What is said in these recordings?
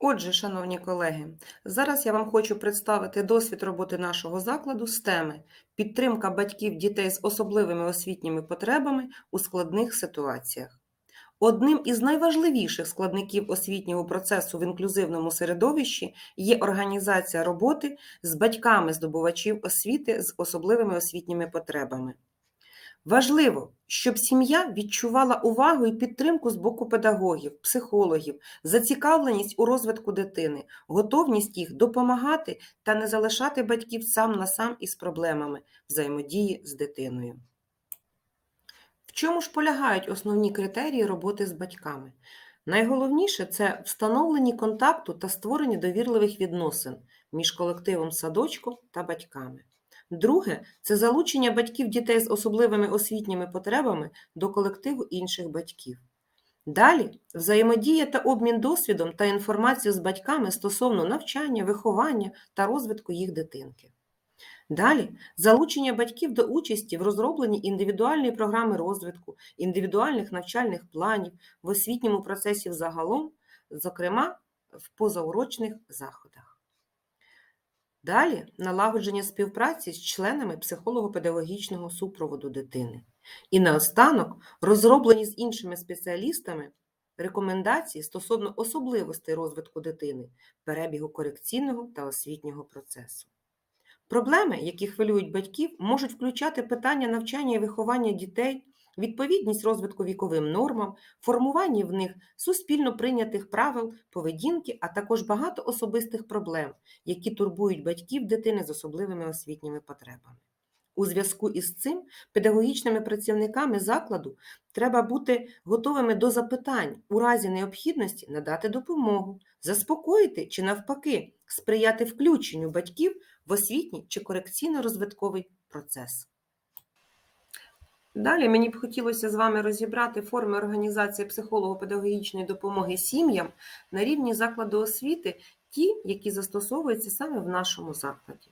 Отже, шановні колеги, зараз я вам хочу представити досвід роботи нашого закладу з теми підтримка батьків дітей з особливими освітніми потребами у складних ситуаціях. Одним із найважливіших складників освітнього процесу в інклюзивному середовищі є організація роботи з батьками здобувачів освіти з особливими освітніми потребами. Важливо, щоб сім'я відчувала увагу і підтримку з боку педагогів, психологів, зацікавленість у розвитку дитини, готовність їх допомагати та не залишати батьків сам на сам із проблемами взаємодії з дитиною. В чому ж полягають основні критерії роботи з батьками? Найголовніше це встановлення контакту та створення довірливих відносин між колективом садочку та батьками. Друге це залучення батьків дітей з особливими освітніми потребами до колективу інших батьків. Далі взаємодія та обмін досвідом та інформацією з батьками стосовно навчання, виховання та розвитку їх дитинки. Далі залучення батьків до участі в розробленні індивідуальної програми розвитку, індивідуальних навчальних планів в освітньому процесі загалом, зокрема в позаурочних заходах. Далі налагодження співпраці з членами психолого-педагогічного супроводу дитини. І наостанок розроблені з іншими спеціалістами рекомендації стосовно особливостей розвитку дитини, перебігу корекційного та освітнього процесу. Проблеми, які хвилюють батьків, можуть включати питання навчання і виховання дітей, відповідність розвитку віковим нормам, формування в них суспільно прийнятих правил, поведінки, а також багато особистих проблем, які турбують батьків дитини з особливими освітніми потребами. У зв'язку із цим педагогічними працівниками закладу треба бути готовими до запитань у разі необхідності надати допомогу, заспокоїти чи навпаки сприяти включенню батьків в освітній чи корекційно-розвитковий процес. Далі мені б хотілося з вами розібрати форми організації психолого-педагогічної допомоги сім'ям на рівні закладу освіти, ті, які застосовуються саме в нашому закладі.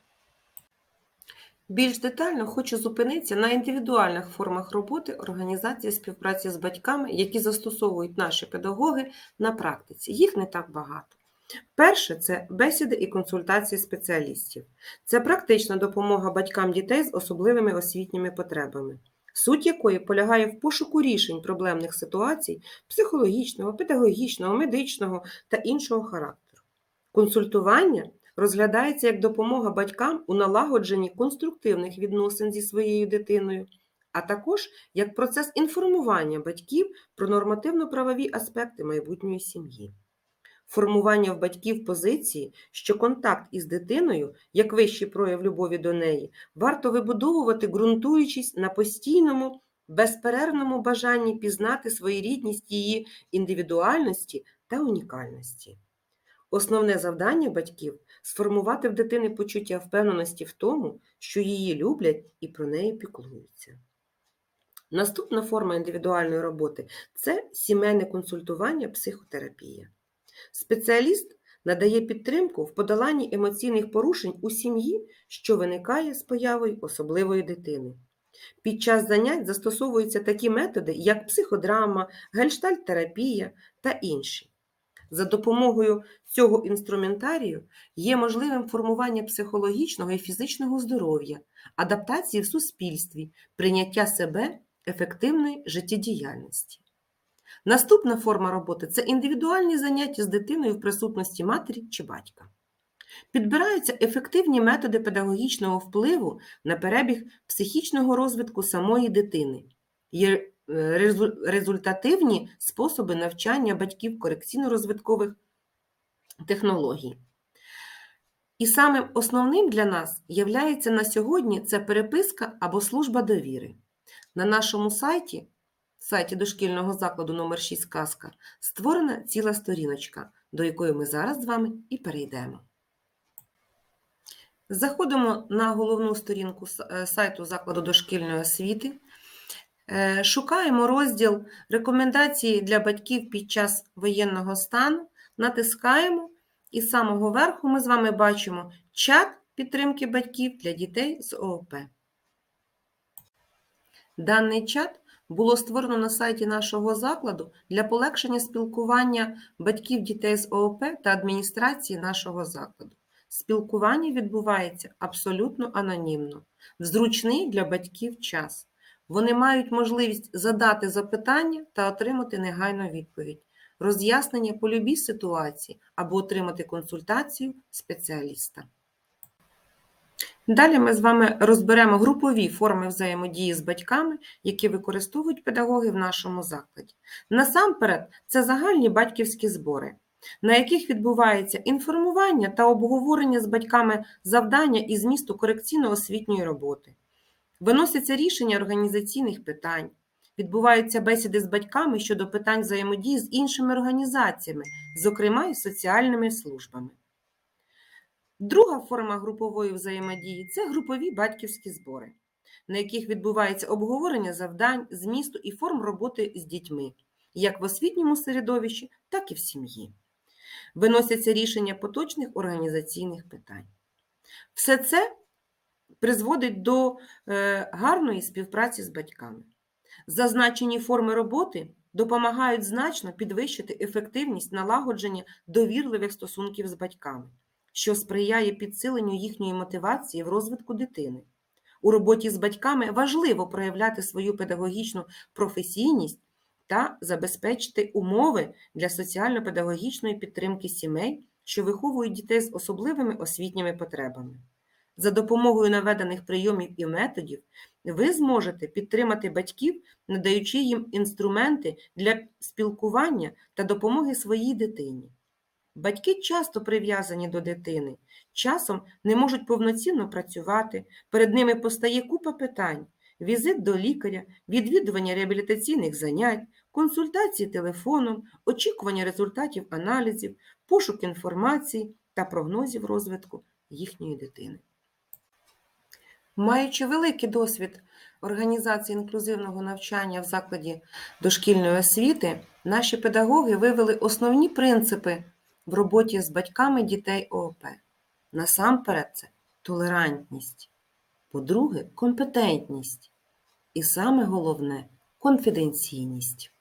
Більш детально хочу зупинитися на індивідуальних формах роботи організації співпраці з батьками, які застосовують наші педагоги на практиці. Їх не так багато. Перше це бесіди і консультації спеціалістів. Це практична допомога батькам дітей з особливими освітніми потребами суть якої полягає в пошуку рішень проблемних ситуацій психологічного, педагогічного, медичного та іншого характеру. Консультування розглядається як допомога батькам у налагодженні конструктивних відносин зі своєю дитиною, а також як процес інформування батьків про нормативно-правові аспекти майбутньої сім'ї формування в батьків позиції, що контакт із дитиною, як вищий прояв любові до неї, варто вибудовувати, ґрунтуючись на постійному, безперервному бажанні пізнати своєрідність її індивідуальності та унікальності. Основне завдання батьків сформувати в дитини почуття впевненості в тому, що її люблять і про неї піклуються. Наступна форма індивідуальної роботи це сімейне консультування, психотерапія. Спеціаліст надає підтримку в подоланні емоційних порушень у сім'ї, що виникає з появою особливої дитини. Під час занять застосовуються такі методи, як психодрама, гельштальт-терапія та інші. За допомогою цього інструментарію є можливим формування психологічного і фізичного здоров'я, адаптації в суспільстві, прийняття себе ефективної життєдіяльності. Наступна форма роботи це індивідуальні заняття з дитиною в присутності матері чи батька. Підбираються ефективні методи педагогічного впливу на перебіг психічного розвитку самої дитини, є е, результативні способи навчання батьків корекційно-розвиткових технологій. І самим основним для нас являється на сьогодні це переписка або служба довіри. На нашому сайті сайті дошкільного закладу номер 6 Казка створена ціла сторіночка, до якої ми зараз з вами і перейдемо. Заходимо на головну сторінку е, сайту закладу дошкільної освіти. Е, шукаємо розділ рекомендації для батьків під час воєнного стану, натискаємо, і з самого верху ми з вами бачимо чат підтримки батьків для дітей з ООП. Даний чат було створено на сайті нашого закладу для полегшення спілкування батьків дітей з ООП та адміністрації нашого закладу. Спілкування відбувається абсолютно анонімно, в зручний для батьків час. Вони мають можливість задати запитання та отримати негайну відповідь, роз'яснення по любій ситуації або отримати консультацію спеціаліста. Далі ми з вами розберемо групові форми взаємодії з батьками, які використовують педагоги в нашому закладі. Насамперед, це загальні батьківські збори, на яких відбувається інформування та обговорення з батьками завдання і змісту корекційно-освітньої роботи. Виносяться рішення організаційних питань, відбуваються бесіди з батьками щодо питань взаємодії з іншими організаціями, зокрема і соціальними службами. Друга форма групової взаємодії це групові батьківські збори, на яких відбувається обговорення завдань, змісту і форм роботи з дітьми, як в освітньому середовищі, так і в сім'ї. Виносяться рішення поточних організаційних питань. Все це призводить до е, гарної співпраці з батьками. Зазначені форми роботи допомагають значно підвищити ефективність налагодження довірливих стосунків з батьками що сприяє підсиленню їхньої мотивації в розвитку дитини. У роботі з батьками важливо проявляти свою педагогічну професійність та забезпечити умови для соціально-педагогічної підтримки сімей, що виховують дітей з особливими освітніми потребами. За допомогою наведених прийомів і методів ви зможете підтримати батьків, надаючи їм інструменти для спілкування та допомоги своїй дитині. Батьки часто прив'язані до дитини, часом не можуть повноцінно працювати, перед ними постає купа питань: візит до лікаря, відвідування реабілітаційних занять, консультації телефоном, очікування результатів аналізів, пошук інформації та прогнозів розвитку їхньої дитини. Маючи великий досвід організації інклюзивного навчання в закладі дошкільної освіти, наші педагоги вивели основні принципи в роботі з батьками дітей ООП. Насамперед, це толерантність. По-друге, компетентність. І саме головне конфіденційність.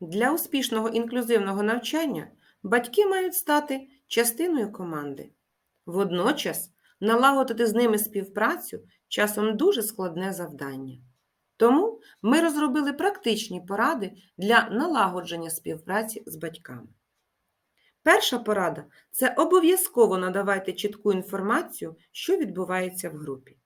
Для успішного інклюзивного навчання батьки мають стати частиною команди. Водночас налагодити з ними співпрацю часом дуже складне завдання. Тому ми розробили практичні поради для налагодження співпраці з батьками. Перша порада це обов'язково надавайте чітку інформацію, що відбувається в групі.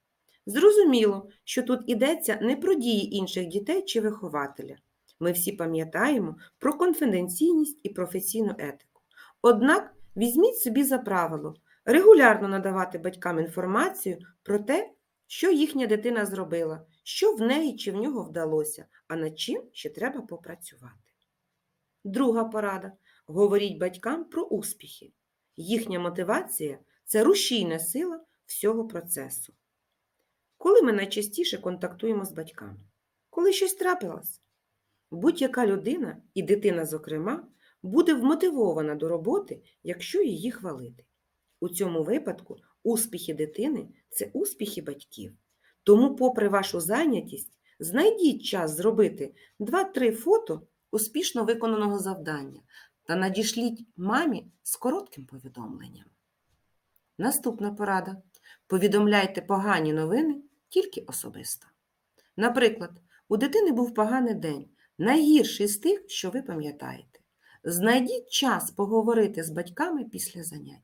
Зрозуміло, що тут йдеться не про дії інших дітей чи вихователя. Ми всі пам'ятаємо про конфіденційність і професійну етику. Однак візьміть собі за правило регулярно надавати батькам інформацію про те, що їхня дитина зробила, що в неї чи в нього вдалося, а над чим ще треба попрацювати. Друга порада говоріть батькам про успіхи. Їхня мотивація це рушійна сила всього процесу. Коли ми найчастіше контактуємо з батьками? Коли щось трапилось? Будь-яка людина, і дитина, зокрема, буде вмотивована до роботи, якщо її хвалити. У цьому випадку успіхи дитини це успіхи батьків. Тому, попри вашу зайнятість, знайдіть час зробити 2-3 фото успішно виконаного завдання та надішліть мамі з коротким повідомленням. Наступна порада. Повідомляйте погані новини тільки особисто. Наприклад, у дитини був поганий день, найгірший з тих, що ви пам'ятаєте. Знайдіть час поговорити з батьками після занять.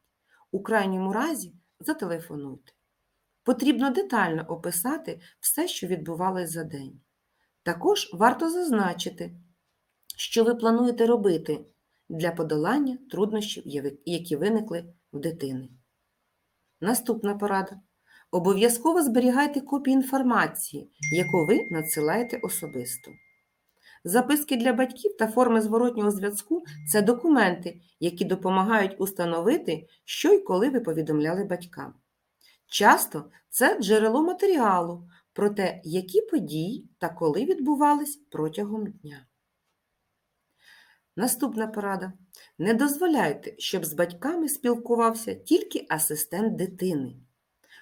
У крайньому разі зателефонуйте. Потрібно детально описати все, що відбувалось за день. Також варто зазначити, що ви плануєте робити для подолання труднощів, які виникли в дитини. Наступна порада. Обов'язково зберігайте копії інформації, яку ви надсилаєте особисто. Записки для батьків та форми зворотнього зв'язку це документи, які допомагають установити, що і коли ви повідомляли батькам. Часто це джерело матеріалу про те, які події та коли відбувались протягом дня. Наступна порада. Не дозволяйте, щоб з батьками спілкувався тільки асистент дитини.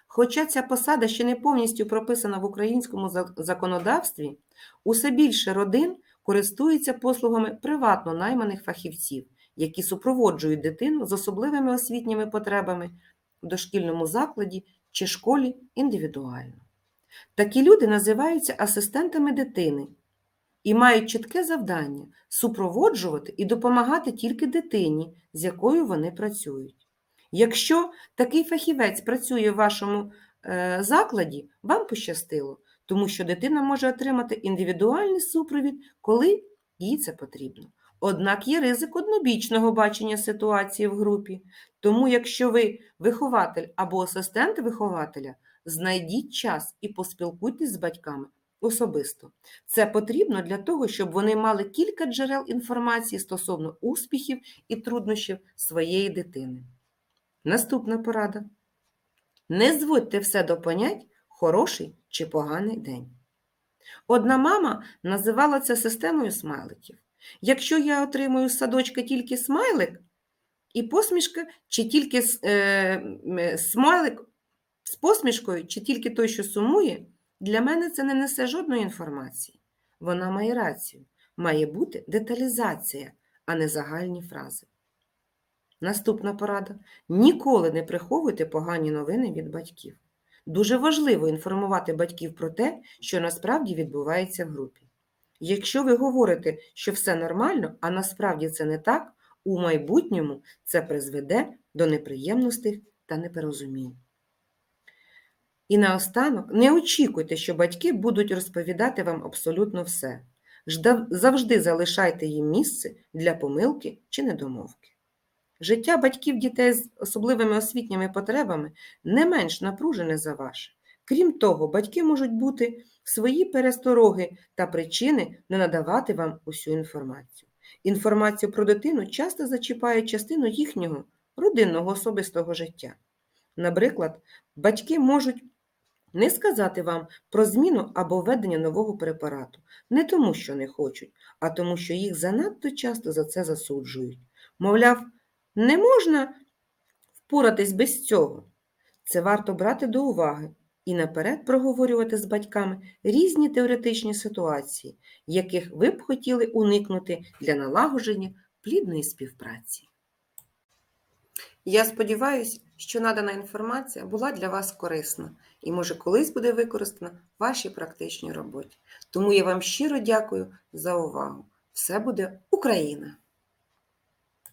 Хоча ця посада ще не повністю прописана в українському законодавстві, усе більше родин користуються послугами приватно найманих фахівців, які супроводжують дитину з особливими освітніми потребами в дошкільному закладі чи школі індивідуально. Такі люди називаються асистентами дитини і мають чітке завдання супроводжувати і допомагати тільки дитині, з якою вони працюють. Якщо такий фахівець працює в вашому е, закладі, вам пощастило, тому що дитина може отримати індивідуальний супровід, коли їй це потрібно. Однак є ризик однобічного бачення ситуації в групі. Тому, якщо ви вихователь або асистент вихователя, знайдіть час і поспілкуйтесь з батьками особисто. Це потрібно для того, щоб вони мали кілька джерел інформації стосовно успіхів і труднощів своєї дитини. Наступна порада. Не зводьте все до понять хороший чи поганий день. Одна мама називала це системою смайликів. Якщо я отримую з садочка тільки смайлик і посмішка, чи тільки е, смайлик з посмішкою, чи тільки той, що сумує, для мене це не несе жодної інформації. Вона має рацію. Має бути деталізація, а не загальні фрази. Наступна порада. Ніколи не приховуйте погані новини від батьків. Дуже важливо інформувати батьків про те, що насправді відбувається в групі. Якщо ви говорите, що все нормально, а насправді це не так, у майбутньому це призведе до неприємностей та непорозумінь. І наостанок, не очікуйте, що батьки будуть розповідати вам абсолютно все. Завжди залишайте їм місце для помилки чи недомовки. Життя батьків дітей з особливими освітніми потребами не менш напружене за ваше. Крім того, батьки можуть бути свої перестороги та причини не надавати вам усю інформацію. Інформацію про дитину часто зачіпає частину їхнього родинного особистого життя. Наприклад, батьки можуть не сказати вам про зміну або введення нового препарату не тому, що не хочуть, а тому, що їх занадто часто за це засуджують. Мовляв, не можна впоратись без цього. Це варто брати до уваги і наперед проговорювати з батьками різні теоретичні ситуації, яких ви б хотіли уникнути для налагодження плідної співпраці. Я сподіваюся, що надана інформація була для вас корисна і, може, колись буде використана в вашій практичній роботі. Тому я вам щиро дякую за увагу. Все буде Україна!